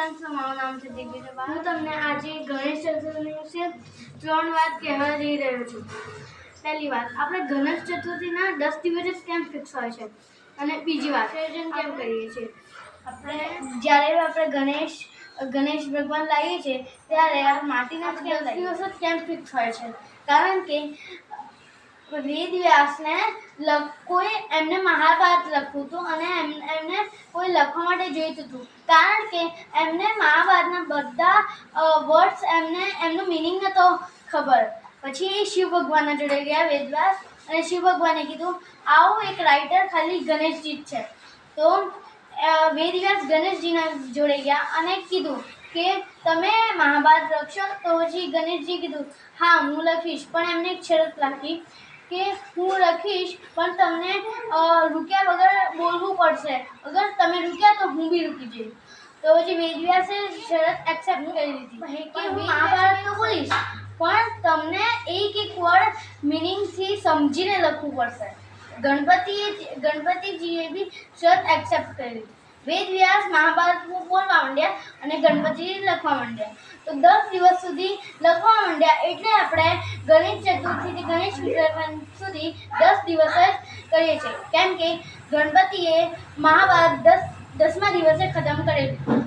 Friends મારું નામ છે દિગ્વિજય હું તમને આજે ગણેશ ચતુર્થી વિશે ત્રણ વાત કહેવા જઈ રહ્યો છું. પહેલી વાત આપણે ગણેશ ચતુર્થીના દસ દિવસ જ કેમ ફિક્સ હોય છે. અને બીજી વાત આયોજન કેમ? કરીએ છીએ. આપણે જ્યારે આપણે ગણેશ ગણેશ ભગવાન લાવીએ છીએ ત્યારે આપણે માટીના કેમ દિવસ જ કેમ ફિક્સ હોય છે. કારણ કે વેદ વ્યાસને લખ, કોઈ એમને મહાભારત લખવું હતું અને એમ, એમને કોઈ લખવા માટે જોઈતું હતું. કારણ કે એમને મહાભારતના બધા વર્ડ્સ એમને, એમનું મિનિંગ નહોતો ખબર. પછી શિવ ભગવાનના જોડે ગયા વેદવ્યાસ અને શિવ ભગવાને કીધું, આવું એક રાઇટર ખાલી ગણેશજી જ છે. તો વેદવ્યાસ ગણેશજીના જોડે ગયા અને કીધું કે, તમે મહાભારત લખશો? તો પછી ગણેશજી કીધું, હા, હું લખીશ. પણ એમને એક શરત રાખી કે હું લખીશ પણ તમને રૂક્યા વગર બોલવું પડશે. અગર તમે રૂક્યા તો હું બી રૂકી જઈશ. તો પછી વેદવ્યાસે શરત એક્સેપ્ટ કરી દીધી કે હું મહાભારત તો બોલીશ. પણ તમને એક એક વર્ડ મિનિંગથી સમજીને લખવું પડશે. ગણપતિએ ગણપતિજીએ બી શરત એક્સેપ્ટ કરી. વેદવ્યાસ મહાભારત બોલવા માંડ્યા અને ગણપતિ લખવા માંડ્યા. તો દસ દિવસ સુધી લખવા માંડ્યા એટલે આપણે ગણેશ ચતુર્થીથી ગણેશ વિસર્જન સુધી દસ દિવસ જ કરીએ છીએ. કેમ કે ગણપતિએ મહાભારત દસ, દસમા દિવસે ખતમ કરેલું.